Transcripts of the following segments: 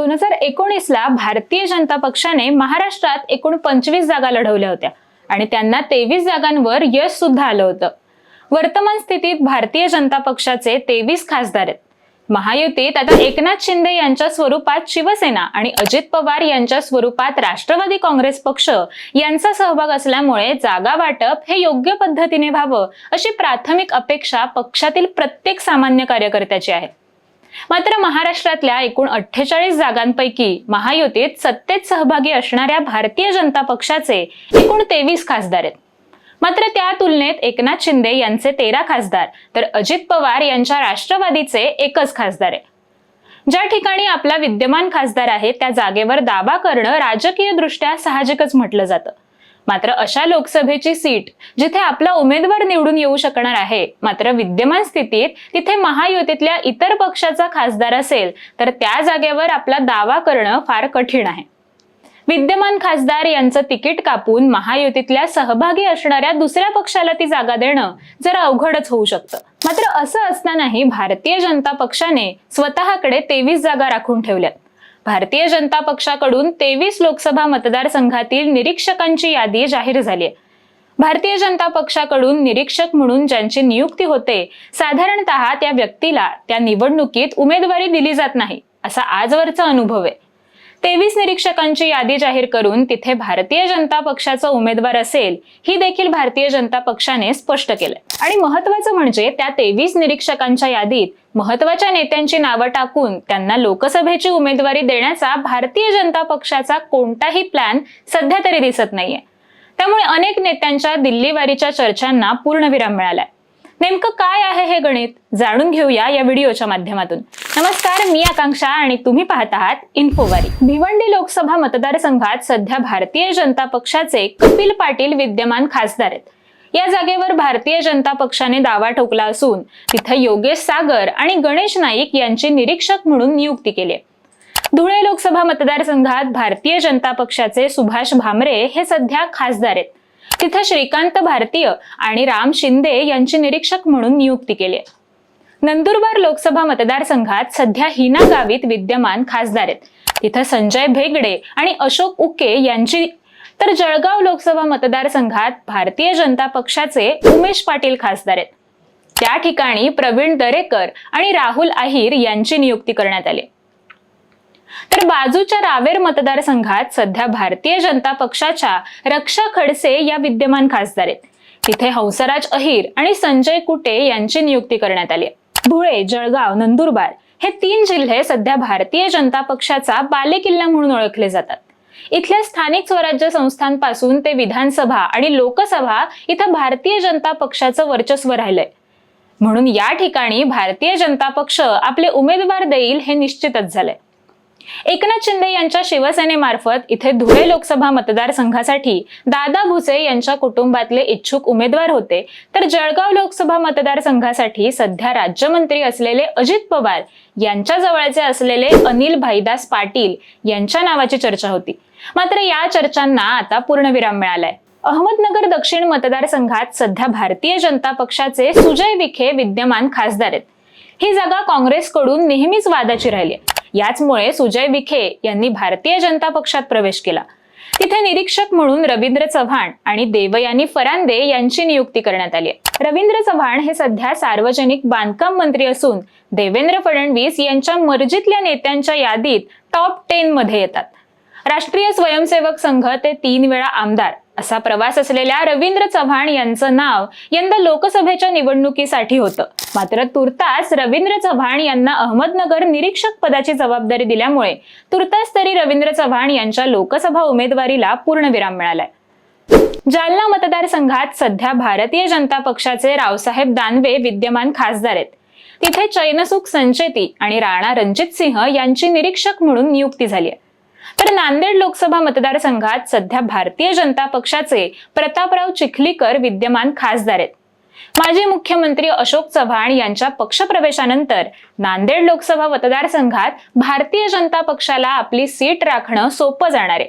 दोन हजार एकोणीसला भारतीय जनता पक्षाने महाराष्ट्रात एकूण पंचवीस जागा लढवल्या होत्या आणि त्यांना तेवीस जागांवर यश सुद्धा आलं होतं. वर्तमान स्थितीत भारतीय जनता पक्षाचे तेवीस खासदार आहेत. महायुतीत आता एकनाथ शिंदे यांच्या स्वरूपात शिवसेना आणि अजित पवार यांच्या स्वरूपात राष्ट्रवादी काँग्रेस पक्ष यांचा सहभाग असल्यामुळे जागा वाटप हे योग्य पद्धतीने व्हावं अशी प्राथमिक अपेक्षा पक्षातील प्रत्येक सामान्य कार्यकर्त्याची आहे. मात्र महाराष्ट्रातल्या एकूण अठ्ठेचाळीस जागांपैकी महायुतीत सत्तेत सहभागी असणाऱ्या भारतीय जनता पक्षाचे एकूण तेवीस खासदार आहेत. मात्र त्या तुलनेत एकनाथ शिंदे यांचे तेरा खासदार तर अजित पवार यांच्या राष्ट्रवादीचे एकच खासदार आहे ज्या ठिकाणी आपला विद्यमान खासदार आहे त्या जागेवर दावा करणं राजकीय दृष्ट्या साहजिकच म्हटलं जातं. मात्र अशा लोकसभेची सीट जिथे आपला उमेदवार निवडून येऊ शकणार आहे मात्र विद्यमान स्थितीत तिथे महायुतीतल्या इतर पक्षाचा खासदार असेल तर त्या जागेवर आपला दावा करणं फार कठीण आहे. विद्यमान खासदार यांचं तिकीट कापून महायुतीतल्या सहभागी असणाऱ्या दुसऱ्या पक्षाला ती जागा देणं जरा अवघडच होऊ शकतं. मात्र असं असतानाही भारतीय जनता पक्षाने स्वतःकडे तेवीस जागा राखून ठेवल्यात. भारतीय जनता पक्षाकडून तेवीस लोकसभा मतदारसंघातील निरीक्षकांची यादी जाहीर झाली आहे. भारतीय जनता पक्षाकडून निरीक्षक म्हणून ज्यांची नियुक्ती होते साधारणतः त्या व्यक्तीला त्या निवडणुकीत उमेदवारी दिली जात नाही असा आजवरचा अनुभव आहे. तेवीस निरीक्षकांची यादी जाहीर करून तिथे भारतीय जनता पक्षाचा उमेदवार असेल ही देखील भारतीय जनता पक्षाने स्पष्ट केलंय. आणि महत्वाचं म्हणजे त्या तेवीस निरीक्षकांच्या यादीत महत्त्वाच्या नेत्यांची नावं टाकून त्यांना लोकसभेची उमेदवारी देण्याचा भारतीय जनता पक्षाचा कोणताही प्लॅन सध्या तरी दिसत नाहीये. त्यामुळे अनेक नेत्यांच्या दिल्लीवारीच्या चर्चांना पूर्णविराम मिळालाय. नेमकं काय आहे हे गणित? जाणून घेऊया या व्हिडिओच्या माध्यमातून. नमस्कार मी आकांक्षा आणि तुम्ही पाहत आहात इन्फोवारी भिवंडी लोकसभा मतदारसंघात सध्या भारतीय जनता पक्षाचे कपिल पाटील विद्यमान खासदार आहेत. या जागेवर भारतीय जनता पक्षाने दावा ठोकला असून तिथं योगेश सागर आणि गणेश नाईक यांची निरीक्षक म्हणून नियुक्ती केली आहे. धुळे लोकसभा मतदारसंघात भारतीय जनता पक्षाचे सुभाष भामरे हे सध्या खासदार आहेत. तिथं श्रीकांत भारतीय आणि राम शिंदे यांची निरीक्षक म्हणून नियुक्ती केली आहे. नंदुरबार लोकसभा मतदारसंघात सध्या हिना गावित विद्यमान खासदार आहेत. तिथं संजय भेगडे आणि अशोक उके यांची तर जळगाव लोकसभा मतदारसंघात भारतीय जनता पक्षाचे उमेश पाटील खासदार आहेत. त्या ठिकाणी प्रवीण दरेकर आणि राहुल आहिर यांची नियुक्ती करण्यात आली तर बाजूच्या रावेर मतदारसंघात सध्या भारतीय जनता पक्षाच्या रक्षा खडसे या विद्यमान खासदार आहेत. तिथे हंसराज अहिर आणि संजय कुटे यांची नियुक्ती करण्यात आली धुळे जळगाव नंदुरबार हे तीन जिल्हे सध्या भारतीय जनता पक्षाचा बालेकिल्ला म्हणून ओळखले जातात. इथल्या स्थानिक स्वराज्य संस्थांपासून ते विधानसभा आणि लोकसभा इथं भारतीय जनता पक्षाचं वर्चस्व राहिलंय. म्हणून या ठिकाणी भारतीय जनता पक्ष आपले उमेदवार देईल हे निश्चितच झालंय. एकनाथ शिंदे यांच्या शिवसेनेमार्फत इथे धुळे लोकसभा मतदारसंघासाठी दादा भुसे यांच्या कुटुंबातले इच्छुक उमेदवार होते. तर जळगाव लोकसभा मतदारसंघासाठी सध्या राज्यमंत्री असलेले अजित पवार यांच्या जवळचे असलेले अनिल भाईदास पाटील यांच्या नावाची चर्चा होती. मात्र या चर्चांना आता पूर्णविराम मिळालाय. अहमदनगर दक्षिण मतदारसंघात सध्या भारतीय जनता पक्षाचे सुजय विखे विद्यमान खासदार आहेत. ही जागा काँग्रेसकडून नेहमीच वादाची राहिली आहे. याचमुळे सुजय विखे यांनी भारतीय जनता पक्षात प्रवेश केला. तिथे निरीक्षक म्हणून रवींद्र चव्हाण आणि देवयानी फरांदे यांची नियुक्ती करण्यात आली आहे. रवींद्र चव्हाण हे सध्या सार्वजनिक बांधकाम मंत्री असून देवेंद्र फडणवीस यांच्या मर्जीतल्या नेत्यांच्या यादीत टॉप टेन मध्ये येतात. राष्ट्रीय स्वयंसेवक संघ ते तीन वेळा आमदार असा प्रवास असलेल्या रवींद्र चव्हाण यांचं नाव यंदा लोकसभेच्या निवडणुकीसाठी होतं. मात्र तुर्तास रवींद्र चव्हाण यांना अहमदनगर निरीक्षक पदाची जबाबदारी दिल्यामुळे तुर्तास तरी रवींद्र चव्हाण यांच्या लोकसभा उमेदवारीला पूर्णविराम मिळालाय. जालना मतदारसंघात सध्या भारतीय जनता पक्षाचे रावसाहेब दानवे विद्यमान खासदार आहेत. तिथे चैनसुख संचेती आणि राणा रणजित सिंह यांची निरीक्षक म्हणून नियुक्ती झाली आहे. तर नांदेड लोकसभा मतदारसंघात सध्या भारतीय जनता पक्षाचे प्रतापराव चिखलीकर विद्यमान खासदार आहेत. माजी मुख्यमंत्री अशोक चव्हाण यांच्या पक्षप्रवेशानंतर नांदेड लोकसभा मतदारसंघात भारतीय जनता पक्षाला आपली सीट राखणं सोपं जाणार आहे.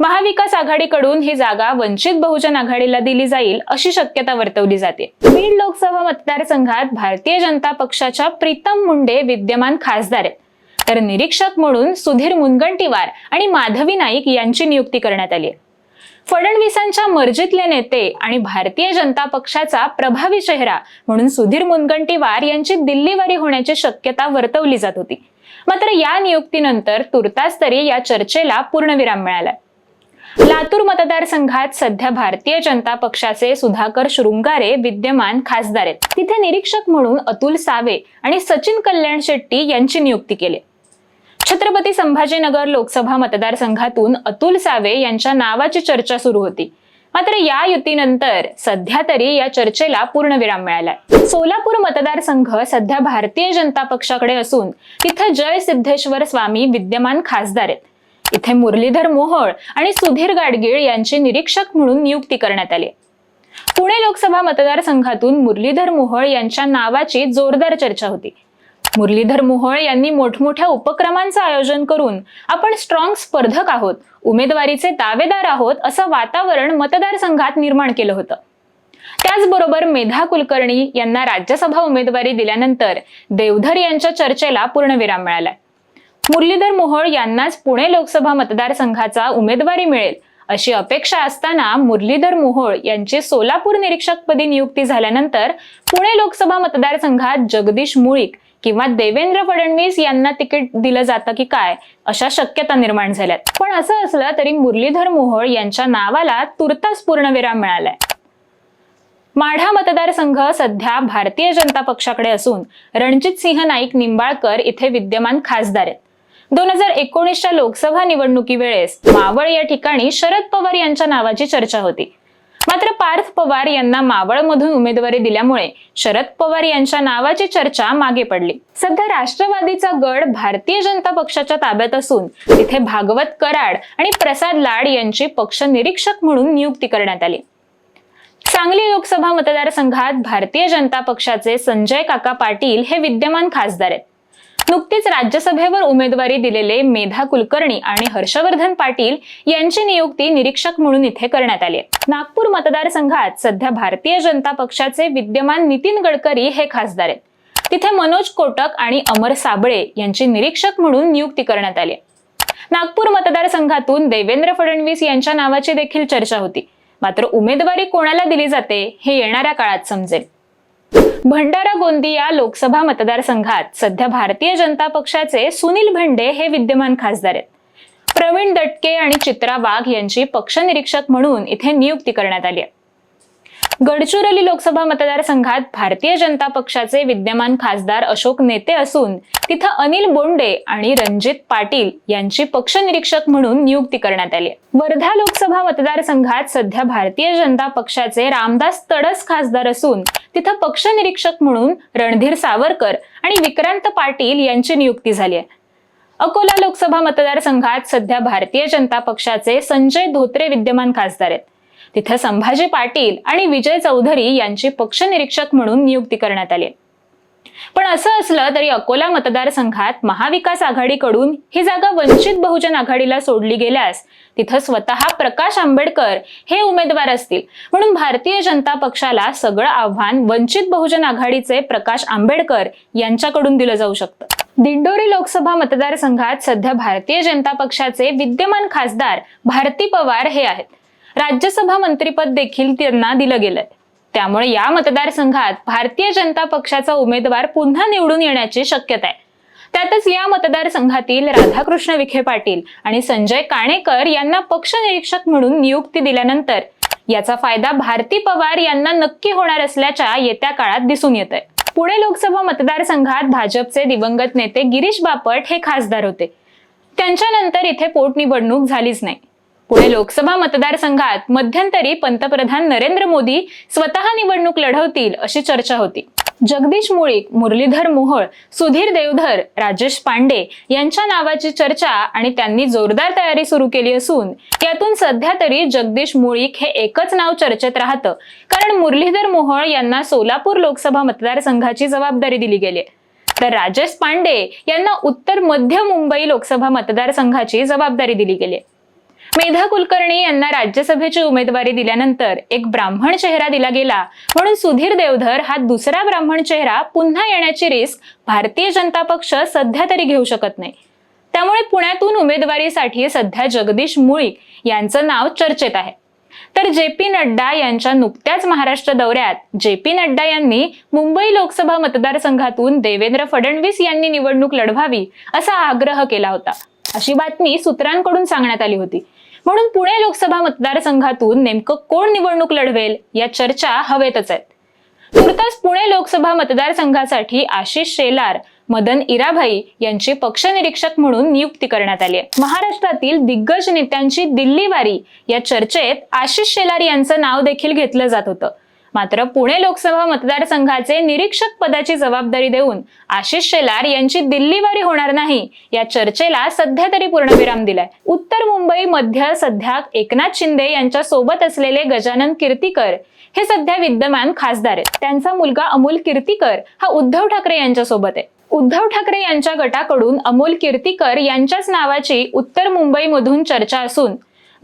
महाविकास आघाडीकडून ही जागा वंचित बहुजन आघाडीला दिली जाईल अशी शक्यता वर्तवली जाते. बीड लोकसभा मतदारसंघात भारतीय जनता पक्षाच्या प्रीतम मुंडे विद्यमान खासदार आहेत. तर निरीक्षक म्हणून सुधीर मुनगंटीवार आणि माधवी नाईक यांची नियुक्ती करण्यात आली आहे. फडणवीसांच्या मर्जीतले नेते आणि भारतीय जनता पक्षाचा प्रभावी चेहरा म्हणून सुधीर मुनगंटीवार यांची दिल्लीवारी होण्याची शक्यता वर्तवली जात होती. मात्र या नियुक्तीनंतर तुर्तास तरी या चर्चेला पूर्णविराम मिळाला. लातूर मतदारसंघात सध्या भारतीय जनता पक्षाचे सुधाकर शृंगारे विद्यमान खासदार आहेत. तिथे निरीक्षक म्हणून अतुल सावे आणि सचिन कल्याण शेट्टी यांची नियुक्ती केली. छत्रपती संभाजीनगर लोकसभा मतदारसंघातून अतुल सावे यांच्या नावाची चर्चा सुरू होती. मात्र या युतीनंतर सध्या तरी या चर्चेला पूर्णविराम मिळालाय. सोलापूर मतदारसंघ सध्या भारतीय जनता पक्षाकडे असून तिथे जय सिद्धेश्वर स्वामी विद्यमान खासदार आहेत. इथे मुरलीधर मोहोळ आणि सुधीर गाडगीळ यांची निरीक्षक म्हणून नियुक्ती करण्यात आली पुणे लोकसभा मतदारसंघातून मुरलीधर मोहोळ यांच्या नावाची जोरदार चर्चा होती. मुरलीधर मोहोळ यांनी मोठमोठ्या उपक्रमांचं आयोजन करून आपण स्ट्रॉंग स्पर्धक आहोत उमेदवारीचे दावेदार आहोत असं वातावरण मतदारसंघात निर्माण केलं होतं. त्याचबरोबर मेधा कुलकर्णी यांना राज्यसभा उमेदवारी दिल्यानंतर देवधर यांच्या चर्चेला पूर्णविराम मिळालाय. मुरलीधर मोहोळ यांनाच पुणे लोकसभा मतदारसंघाचा उमेदवारी मिळेल अशी अपेक्षा असताना मुरलीधर मोहोळ यांची सोलापूर निरीक्षकपदी नियुक्ती झाल्यानंतर पुणे लोकसभा मतदारसंघात जगदीश मुळीक किंवा देवेंद्र फडणवीस यांना तिकीट दिलं जातं की काय अशा शक्यता निर्माण झाल्यात. पण असं असलं तरी मुरलीधर मोहोळ यांच्या नावाला तुर्तास पूर्णविराम मिळालाय. माढा मतदारसंघ सध्या भारतीय जनता पक्षाकडे असून रणजित सिंह नाईक निंबाळकर इथे विद्यमान खासदार आहेत. दोन हजार एकोणीसच्या लोकसभा निवडणुकी वेळेस मावळ या ठिकाणी शरद पवार यांच्या नावाची चर्चा होती. मात्र पार्थ पवार यांना मावळमधून उमेदवारी दिल्यामुळे शरद पवार यांच्या नावाची चर्चा मागे पडली. सध्या राष्ट्रवादीचा गड भारतीय जनता पक्षाच्या ताब्यात असून तिथे भागवत कराड आणि प्रसाद लाड यांची पक्ष निरीक्षक म्हणून नियुक्ती करण्यात आली. सांगली लोकसभा मतदारसंघात भारतीय जनता पक्षाचे संजय काका पाटील हे विद्यमान खासदार आहेत. नुकतीच राज्यसभेवर उमेदवारी दिलेले मेधा कुलकर्णी आणि हर्षवर्धन पाटील यांची नियुक्ती निरीक्षक म्हणून इथे करण्यात आली आहे. नागपूर मतदारसंघात सध्या भारतीय जनता पक्षाचे विद्यमान नितीन गडकरी हे खासदार आहेत. तिथे मनोज कोटक आणि अमर साबळे यांची निरीक्षक म्हणून नियुक्ती करण्यात आली नागपूर मतदारसंघातून देवेंद्र फडणवीस यांच्या नावाची देखील चर्चा होती. मात्र उमेदवारी कोणाला दिली जाते हे येणाऱ्या काळात समजेल. भंडारा गोंदिया लोकसभा मतदारसंघात सध्या भारतीय जनता पक्षाचे सुनील भंडे हे विद्यमान खासदार आहेत. प्रवीण दटके आणि चित्रा वाघ यांची पक्ष निरीक्षक म्हणून इथे नियुक्ती करण्यात आली आहे. गडचिरोली लोकसभा मतदारसंघात भारतीय जनता पक्षाचे विद्यमान खासदार अशोक नेते असून तिथं अनिल बोंडे आणि रणजित पाटील यांची पक्ष निरीक्षक म्हणून नियुक्ती करण्यात आली वर्धा लोकसभा मतदारसंघात सध्या भारतीय जनता पक्षाचे रामदास तडस खासदार असून तिथं पक्ष निरीक्षक म्हणून रणधीर सावरकर आणि विक्रांत पाटील यांची नियुक्ती झाली आहे. अकोला लोकसभा मतदारसंघात सध्या भारतीय जनता पक्षाचे संजय धोत्रे विद्यमान खासदार आहेत. तिथे संभाजी पाटील आणि विजय चौधरी यांची पक्ष निरीक्षक म्हणून नियुक्ती करण्यात आली. पण असं असलं तरी अकोला मतदारसंघात महाविकास आघाडीकडून ही जागा वंचित बहुजन आघाडीला सोडली गेल्यास तिथं स्वतः प्रकाश आंबेडकर हे उमेदवार असतील. म्हणून भारतीय जनता पक्षाला सगळं आव्हान वंचित बहुजन आघाडीचे प्रकाश आंबेडकर यांच्याकडून दिलं जाऊ शकतं. दिंडोरी लोकसभा मतदारसंघात सध्या भारतीय जनता पक्षाचे विद्यमान खासदार भारती पवार हे आहेत. राज्यसभा मंत्रीपद देखील त्यांना दिलं गेलंय. त्यामुळे या मतदारसंघात भारतीय जनता पक्षाचा उमेदवार पुन्हा निवडून येण्याची शक्यता आहे. त्यातच या मतदारसंघातील राधाकृष्ण विखे पाटील आणि संजय काणेकर यांना पक्ष निरीक्षक म्हणून नियुक्ती दिल्यानंतर याचा फायदा भारती पवार यांना नक्की होणार असल्याच्या येत्या काळात दिसून येत आहे पुणे लोकसभा मतदारसंघात भाजपचे दिवंगत नेते गिरीश बापट हे खासदार होते. त्यांच्यानंतर इथे पोटनिवडणूक झालीच नाही. पुणे लोकसभा मतदारसंघात मध्यंतरी पंतप्रधान नरेंद्र मोदी स्वतः निवडणूक लढवतील अशी चर्चा होती. जगदीश मुळीक मुरलीधर मोहोळ सुधीर देवधर राजेश पांडे यांच्या नावाची चर्चा आणि त्यांनी जोरदार तयारी सुरू केली असून त्यातून सध्या तरी जगदीश मुळीक हे एकच नाव चर्चेत राहतं. कारण मुरलीधर मोहोळ यांना सोलापूर लोकसभा मतदारसंघाची जबाबदारी दिली गेली तर राजेश पांडे यांना उत्तर मध्य मुंबई लोकसभा मतदारसंघाची जबाबदारी दिली गेली मेधा कुलकर्णी यांना राज्यसभेची उमेदवारी दिल्यानंतर एक ब्राह्मण चेहरा दिला गेला. म्हणून सुधीर देवधर हा दुसरा ब्राह्मण चेहरा पुन्हा येण्याची रिस्क भारतीय जनता पक्ष सध्या तरी घेऊ शकत नाही. त्यामुळे पुण्यातून उमेदवारीसाठी सध्या जगदीश मुळीक यांचं नाव चर्चेत आहे. तर जे पी नड्डा यांच्या नुकत्याच महाराष्ट्र दौऱ्यात जे पी नड्डा यांनी मुंबई लोकसभा मतदारसंघातून देवेंद्र फडणवीस यांनी निवडणूक लढवावी असा आग्रह केला होता. अशी बातमी सूत्रांकडून सांगण्यात आली होती. म्हणून पुणे लोकसभा मतदारसंघातून नेमकं कोण निवडणूक लढवेल या चर्चा हवेतच आहेत. तुर्तास पुणे लोकसभा मतदारसंघासाठी आशिष शेलार मदन इराभाई यांची पक्षनिरीक्षक म्हणून नियुक्ती करण्यात आली आहे. महाराष्ट्रातील दिग्गज नेत्यांची दिल्ली वारी या चर्चेत आशिष शेलार यांचं नाव देखील घेतलं जात होतं. मात्र पुणे लोकसभा मतदारसंघाचे निरीक्षक पदाची जबाबदारी देऊन आशिष शेलार यांची दिल्लीवारी होणार नाही या चर्चेला सध्या तरी पूर्णविराम दिलाय. उत्तर मुंबई मध्य सध्या एकनाथ शिंदे यांच्या सोबत असलेले गजानन कीर्तीकर हे सध्या विद्यमान खासदार आहेत. त्यांचा मुलगा अमोल कीर्तीकर हा उद्धव ठाकरे यांच्या सोबत आहे. उद्धव ठाकरे यांच्या गटाकडून अमोल कीर्तीकर यांच्याच नावाची उत्तर मुंबईमधून चर्चा असून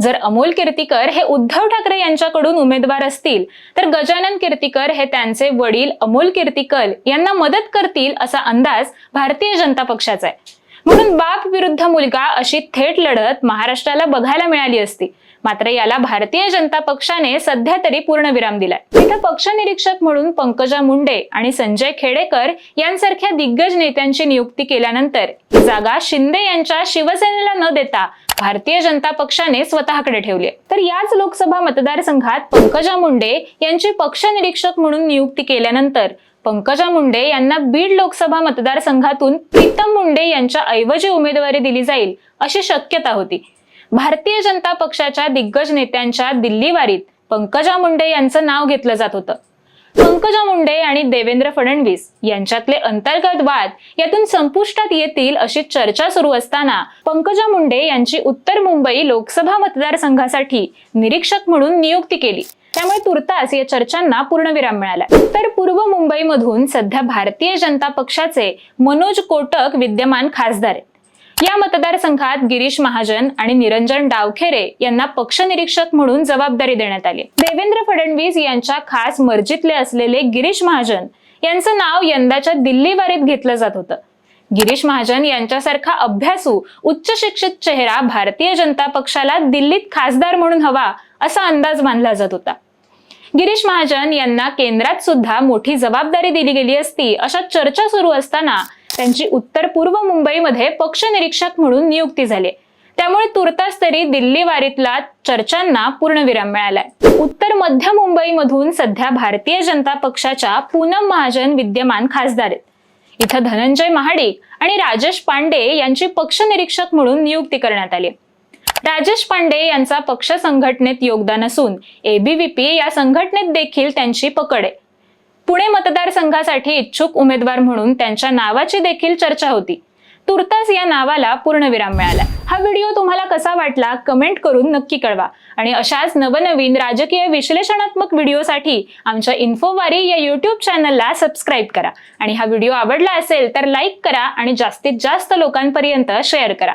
जर अमोल कीर्तीकर हे उद्धव ठाकरे यांच्याकडून उमेदवार असतील तर गजानन कीर्तीकर हे त्यांचे वडील अमोल कीर्तीकर यांना मदत करतील असा अंदाज भारतीय जनता पक्षाचा आहे. म्हणून बाप विरुद्ध मुलगा अशी थेट लढत महाराष्ट्राला बघायला मिळाली असती. मात्र याला भारतीय जनता पक्षाने सध्या तरी पूर्णविराम दिलाय. तिथं पक्ष निरीक्षक म्हणून पंकजा मुंडे आणि संजय खेडेकर यांसारख्या दिग्गज नेत्यांची नियुक्ती केल्यानंतर ही जागा शिंदे यांच्या शिवसेनेला न देता भारतीय जनता पक्षाने स्वतःकडे ठेवली तर याच लोकसभा मतदारसंघात पंकजा मुंडे यांची पक्ष निरीक्षक म्हणून नियुक्ती केल्यानंतर पंकजा मुंडे यांना बीड लोकसभा मतदारसंघातून प्रीतम मुंडे यांच्या ऐवजी उमेदवारी दिली जाईल अशी शक्यता होती. भारतीय जनता पक्षाच्या दिग्गज नेत्यांच्या दिल्लीवारीत पंकजा मुंडे यांचं नाव घेतलं जात होतं. पंकजा मुंडे आणि देवेंद्र फडणवीस यांच्यातले अंतर्गत वाद यातून संपुष्टात येतील अशी चर्चा सुरू असताना पंकजा मुंडे यांची उत्तर मुंबई लोकसभा मतदारसंघासाठी निरीक्षक म्हणून नियुक्ती केली. त्यामुळे तुर्तास या चर्चांना पूर्णविराम मिळाला. तर पूर्व मुंबईमधून सध्या भारतीय जनता पक्षाचे मनोज कोटक विद्यमान खासदार या मतदारसंघात गिरीश महाजन आणि निरंजन डावखेरे यांना पक्ष निरीक्षक म्हणून जबाबदारी देण्यात आली. देवेंद्र फडणवीस यांच्या खास मर्जीतले असलेले गिरीश महाजन यांचं नाव यंदाच्या दिल्ली वारीत घेतलं जात होतं. गिरीश महाजन यांच्यासारखा अभ्यासू उच्च शिक्षित चेहरा भारतीय जनता पक्षाला दिल्लीत खासदार म्हणून हवा असा अंदाज मानला जात होता. गिरीश महाजन यांना केंद्रात सुद्धा मोठी जबाबदारी दिली गेली असती अशा चर्चा सुरू असताना त्यांची उत्तर पूर्व मुंबईमध्ये पक्ष निरीक्षक म्हणून नियुक्ती झाली. त्यामुळे तुर्तास तरी दिल्ली वारीतला चर्चांना पूर्णविराम मिळालाय. उत्तर मध्य मुंबईमधून सध्या भारतीय जनता पक्षाच्या पूनम महाजन विद्यमान खासदार आहेत. इथं धनंजय महाडिक आणि राजेश पांडे यांची पक्ष निरीक्षक म्हणून नियुक्ती करण्यात आली. राजेश पांडे यांचा पक्ष संघटनेत योगदान असून एबीव्हीपी या संघटनेत देखील त्यांची पकड आहे. पुणे मतदारसंघासाठी इच्छुक उमेदवार म्हणून त्यांच्या नावाची देखील चर्चा होती. तुर्तास या नावाला पूर्णविराम मिळाला. हा व्हिडिओ तुम्हाला कसा वाटला कमेंट करून नक्की कळवा. आणि अशाच नवनवीन राजकीय विश्लेषणात्मक व्हिडिओसाठी आमच्या इन्फोवारी या यूट्यूब चॅनलला सबस्क्राईब करा. आणि हा व्हिडिओ आवडला असेल तर लाईक करा आणि जास्तीत जास्त लोकांपर्यंत शेअर करा.